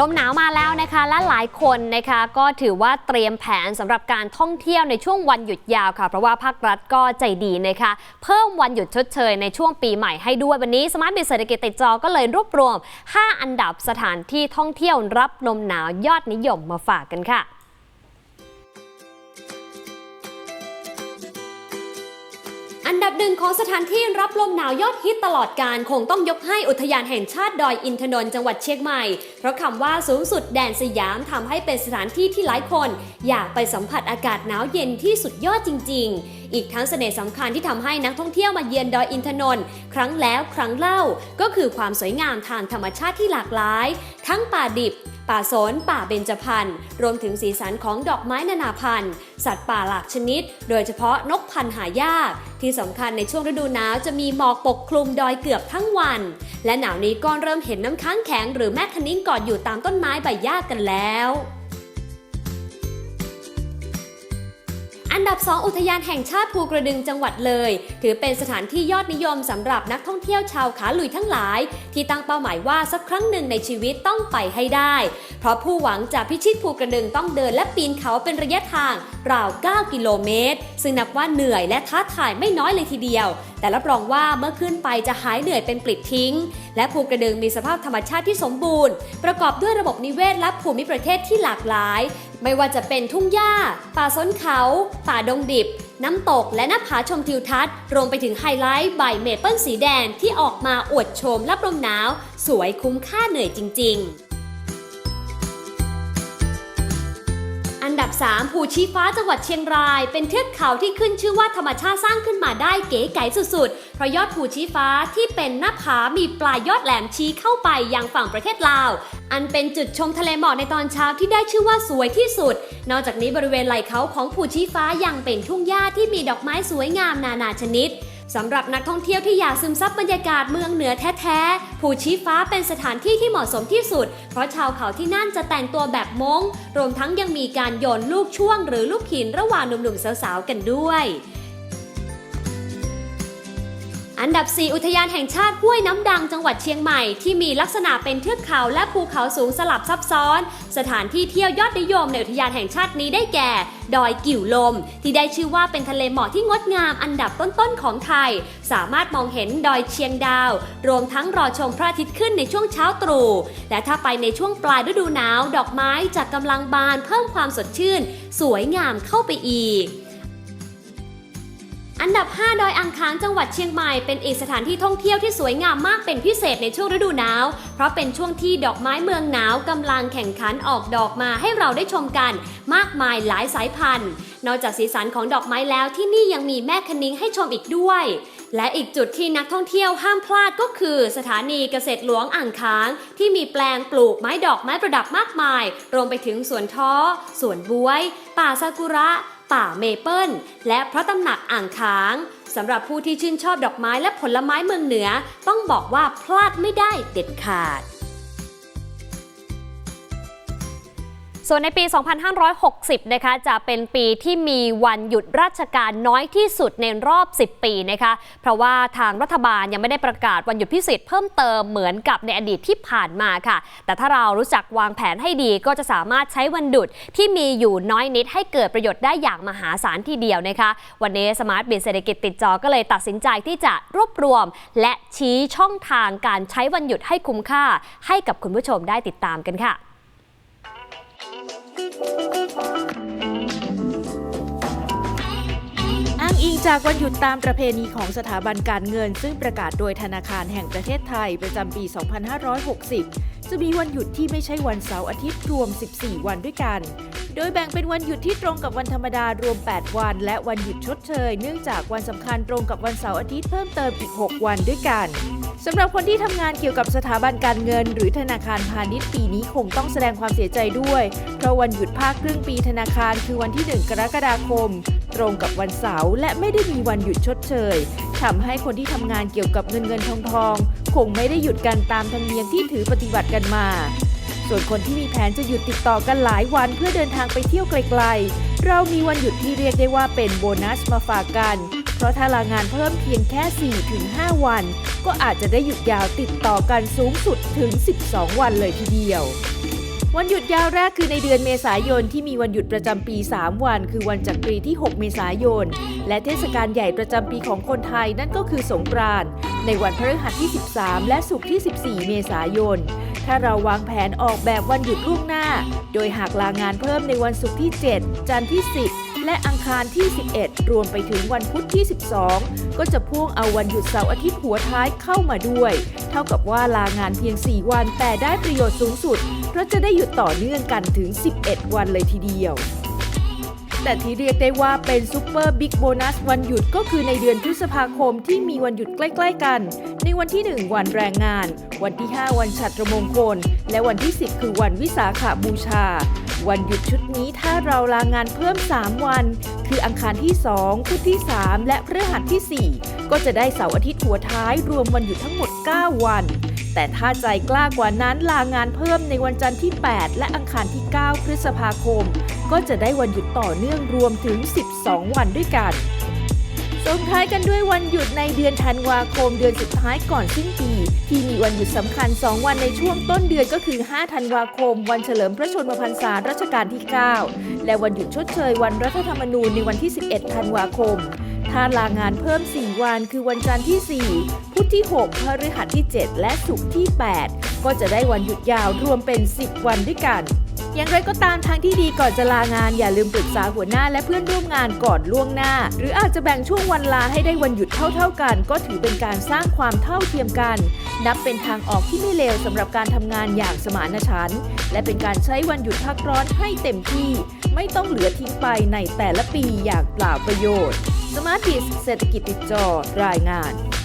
ลมหนาวมาแล้วนะคะ และหลายคนนะคะก็ถือว่าเตรียมแผนสำหรับการท่องเที่ยวในช่วงวันหยุดยาวค่ะ เพราะว่าภาครัฐก็ใจดีนะคะ เพิ่มวันหยุดชดเชยในช่วงปีใหม่ให้ด้วยวันนี้สมาร์ทบิสเศรษฐกิจติดจอก็เลยรวบรวม 5 อันดับสถานที่ท่องเที่ยวรับลมหนาวยอดนิยมมาฝากกันค่ะ ดับหนึ่งของสถานที่รับลมหนาวยอดฮิตตลอดการคงต้องยกให้อุทยานแห่งชาติดอยอินทนนท์จังหวัดเชียงใหม่ เพราะคำว่าสูงสุดแดนสยามทำให้เป็นสถานที่ที่หลายคน อยากไปสัมผัสอากาศหนาวเย็นที่สุดยอดจริง ๆ อีกทั้งเสน่ห์สำคัญที่ทำให้นักท่องเที่ยวมาเยือนดอยอินทนนท์ครั้งแล้วครั้งเล่า ก็คือความสวยงามทางธรรมชาติที่หลากหลาย ทั้งป่าดิบ ป่าสน ป่าเบญจพรรณรวมถึงสีสันของดอกไม้นานาพันธุ์ สัตว์ป่าหลากชนิด โดยเฉพาะนกพันธุ์หายาก ที่สำคัญในช่วงฤดูหนาวจะมีหมอกปกคลุมดอยเกือบทั้งวัน และหนาวนี้ก็เริ่มเห็นน้ำค้างแข็งหรือแม่คนิ้งกอดอยู่ตามต้นไม้ใบหญ้ากันแล้ว อันดับ 2 อุทยานแห่งชาติภูกระดึงจังหวัดเลย ถือเป็นสถานที่ยอดนิยมสำหรับนักท่องเที่ยวชาวขาลุยทั้งหลาย ที่ตั้งเป้าหมายว่าสักครั้งหนึ่งในชีวิตต้องไปให้ได้ เพราะผู้หวังจะพิชิตภูกระดึงต้องเดินและปีนเขาเป็นระยะทางราว 9 กิโลเมตร ซึ่งนับว่าเหนื่อยและท้าทายไม่น้อยเลยทีเดียว แต่รับรองว่าเมื่อขึ้นไปจะหายเหนื่อยเป็นปลิดทิ้ง และภูกระดึงมีสภาพธรรมชาติที่สมบูรณ์ ประกอบด้วยระบบนิเวศและภูมิประเทศที่หลากหลาย ไม่ว่าจะเป็นทุ่งหญ้า ป่าซ้นเขา ป่าดงดิบ น้ำตกและหน้าผาชมทิวทัศน์ รวมไปถึงไฮไลท์ใบเมเปิลสีแดงที่ออกมาอวดโฉมรับลมหนาว สวยคุ้มค่าเหนื่อยจริง ๆ อันดับ 3 ภูชีฟ้าจังหวัดเชียงราย เป็นเทือกเขาที่ขึ้นชื่อว่าธรรมชาติสร้างขึ้นมาได้เก๋ไก๋สุดๆ เพราะยอดภูชีฟ้าที่เป็นหน้าผามีปลายยอดแหลมชี้เข้าไปยังฝั่งประเทศลาว อันเป็นจุดชมทะเลหมอกในตอนเช้าที่ได้ชื่อว่าสวยที่สุด นอกจากนี้บริเวณไหล่เขาของภูชีฟ้ายังเป็นทุ่งหญ้าที่มีดอกไม้สวยงามนานาชนิด สำหรับนักท่องเที่ยวที่อยากซึมซับบรรยากาศเมืองเหนือแท้ๆ ภูชีฟ้าเป็นสถานที่ที่เหมาะสมที่สุด เพราะชาวเขาที่นั่นจะแต่งตัวแบบมง้ง รวมทั้งยังมีการโยนลูกช่วงหรือลูกหินระหว่างหนุ่มๆสาวๆกันด้วย อันดับ 4 อุทยานแห่งชาติห้วยน้ำดังจังหวัดเชียงใหม่ ที่มีลักษณะเป็นเทือกเขาและภูเขาสูงสลับซับซ้อน สถานที่เที่ยวยอดนิยมในอุทยานแห่งชาตินี้ได้แก่ ดอยกิ่วลม ที่ได้ชื่อว่าเป็นทะเลหมอกที่งดงามอันดับต้นๆของไทย สามารถมองเห็นดอยเชียงดาว รวมทั้งรอชมพระอาทิตย์ขึ้นในช่วงเช้าตรู่และถ้าไปในช่วงปลายฤดูหนาว ดอกไม้จะกำลังบานเพิ่มความสดชื่น สวยงามเข้าไปอีก อันดับ 5 ดอยอังคารจังหวัดเชียงใหม่เป็นอีกสถานที่ท่องเที่ยวที่สวยงามมากเป็นพิเศษในช่วงฤดูหนาว เพราะเป็นช่วงที่ดอกไม้เมืองหนาวกำลังแข่งขันออกดอกมาให้เราได้ชมกัน มากมายหลายสายพันธุ์ นอกจากสีสันของดอกไม้แล้วที่นี่ยังมีแม่คณิ้งให้ชมอีกด้วย และอีกจุดที่นักท่องเที่ยวห้ามพลาดก็คือ สถานีเกษตรหลวงอ่างค้าง ที่มีแปลงปลูกไม้ดอกไม้ประดับมากมาย รวมไปถึงสวนท้อสวนบวย ป่าซากุระ ป่าเมเปิลและพระตำหนักอ่างค้างสำหรับผู้ที่ชื่นชอบดอกไม้และผลไม้เมืองเหนือ ต้องบอกว่าพลาดไม่ได้เด็ดขาด ส่วนในปี 2560 นะคะจะเป็นปีที่มีวันหยุดราชการน้อยที่สุดในรอบ 10 ปีนะคะเพราะว่าทางรัฐบาลยังไม่ได้ประกาศวันหยุดพิเศษเพิ่มเติมเหมือนกับในอดีตที่ผ่านมาค่ะ แต่ถ้าเรารู้จักวางแผนให้ดีก็จะสามารถใช้วันหยุดที่มีอยู่น้อยนิดให้เกิดประโยชน์ได้อย่างมหาศาลทีเดียวนะคะ วันนี้สมาร์ทบินเศรษฐกิจติดจอก็เลยตัดสินใจที่จะรวบรวม และชี้ช่องทางการใช้วันหยุดให้คุ้มค่า ให้กับคุณผู้ชมได้ติดตามกันค่ะ อ้างอิงจากวันหยุดตามประเพณีของสถาบันการเงิน ซึ่งประกาศโดยธนาคารแห่งประเทศไทยประจำปี 2560 จะมีวันหยุดที่ไม่ใช่วันเสาร์อาทิตย์รวม 14 วันด้วยกัน โดยแบ่งเป็นวันหยุดที่ตรงกับวันธรรมดารวม 8 วัน และวันหยุดชดเชย เนื่องจากวันสำคัญตรงกับวันเสาร์อาทิตย์เพิ่มเติมอีก 6 วันด้วยกันสำหรับคนที่ทำงานเกี่ยวกับสถาบันการเงิน หรือธนาคารพาณิชย์ปีนี้คงต้องแสดงความเสียใจด้วย เพราะวันหยุดภาคครึ่งปีธนาคารคือวันที่ 1 กรกฎาคม ตรงกับวันเสาร์และไม่ได้มีวันหยุดชดเชยทำให้คนที่ทำงานเกี่ยวกับเงินเงินทองทอง คงไม่ได้หยุดกันตามธรรมเนียมที่ถือปฏิบัติกันมา ส่วนคนที่มีแผนจะหยุดติดต่อกันหลายวันเพื่อเดินทางไปเที่ยวไกลๆ เรามีวันหยุดที่เรียกได้ว่าเป็นโบนัสมาฝากกัน เพราะถ้าลางานเพิ่มเพียงแค่ 4-5 วัน ก็อาจจะได้หยุดยาวติดต่อกันสูงสุดถึง 12 วันเลยทีเดียววันหยุดยาวแรกคือในเดือนเมษายนที่มีวันหยุดประจำปี 3 วัน คือวันจักรีที่ 6 เมษายน และเทศกาลใหญ่ประจำปีของคนไทยนั่นก็คือสงกรานต์ในวันพฤหัสที่ 13 และศุกร์ที่ 14 เมษายน ถ้าเราวางแผนออกแบบวันหยุดล่วงหน้า โดยหากลางานเพิ่มในวันศุกร์ที่ 7 จันทร์ที่ 10 และอังคารที่ 11 รวมไปถึงวันพุธที่ 12 ก็จะพ่วงเอาวันหยุดเสาร์อาทิตย์หัวท้ายเข้ามาด้วย เท่ากับว่าลางานเพียง 4 วันแต่ได้ประโยชน์สูงสุด เพราะจะได้หยุดต่อเนื่องกันถึง 11 วันเลยทีเดียว แต่ที่เรียกได้ว่าเป็นซูเปอร์บิ๊กโบนัสวันหยุดก็คือในเดือนพฤษภาคมที่มีวันหยุดใกล้ ๆ กัน ในวันที่ 1 วันแรงงาน วันที่ 5 วันฉัตรมงคล และวันที่ 10 คือวันวิสาขาบูชา วันหยุดชุดนี้ถ้าเราลางานเพิ่ม 3 วัน คืออังคารที่2พุธที่ 3 และพฤหัสที่ 4 ก็จะได้เสาร์อาทิตย์หัวท้ายรวมวันหยุดทั้งหมด 9 วัน แต่ถ้าใจกล้ากว่านั้นลางานเพิ่มในวันจันทร์ที่ 8 และอังคารที่ 9 พฤษภาคม ก็จะได้วันหยุดต่อเนื่องรวมถึง 12 วันด้วยกันส่งท้ายกันด้วยวันหยุดในเดือนธันวาคมเดือนสุดท้ายก่อนสิ้นปี ที่มีวันหยุดสำคัญ 2 วันในช่วงต้นเดือนก็คือ 5 ธันวาคม วันเฉลิมพระชนมพรรษารัชกาลที่ 9 และวันหยุดชดเชยวันรัฐธรรมนูญในวันที่ 11 ธันวาคม ถ้าลางานเพิ่ม 4 วัน คือวันจันทร์ที่ 4 พุธที่ 6 พฤหัสที่ 7 และศุกร์ที่ 8 ก็จะได้วันหยุดยาวรวมเป็น 10 วันด้วยกัน อย่างไรก็ตามทางที่ดีก่อนจะลางานอย่าลืมปรึกษาหัวหน้าและเพื่อนร่วมงานก่อนล่วงหน้า หรืออาจจะแบ่งช่วงวันลาให้ได้วันหยุดเท่าๆกัน ก็ถือเป็นการสร้างความเท่าเทียมกัน นับเป็นทางออกที่ไม่เลวสำหรับการทำงานอย่างสมานฉันท์และเป็นการใช้วันหยุดพักร้อนให้เต็มที่ ไม่ต้องเหลือทิ้งไปในแต่ละปีอย่างเปล่าประโยชน์ สมาร์ทิสเศรษฐกิจติดจอรายงาน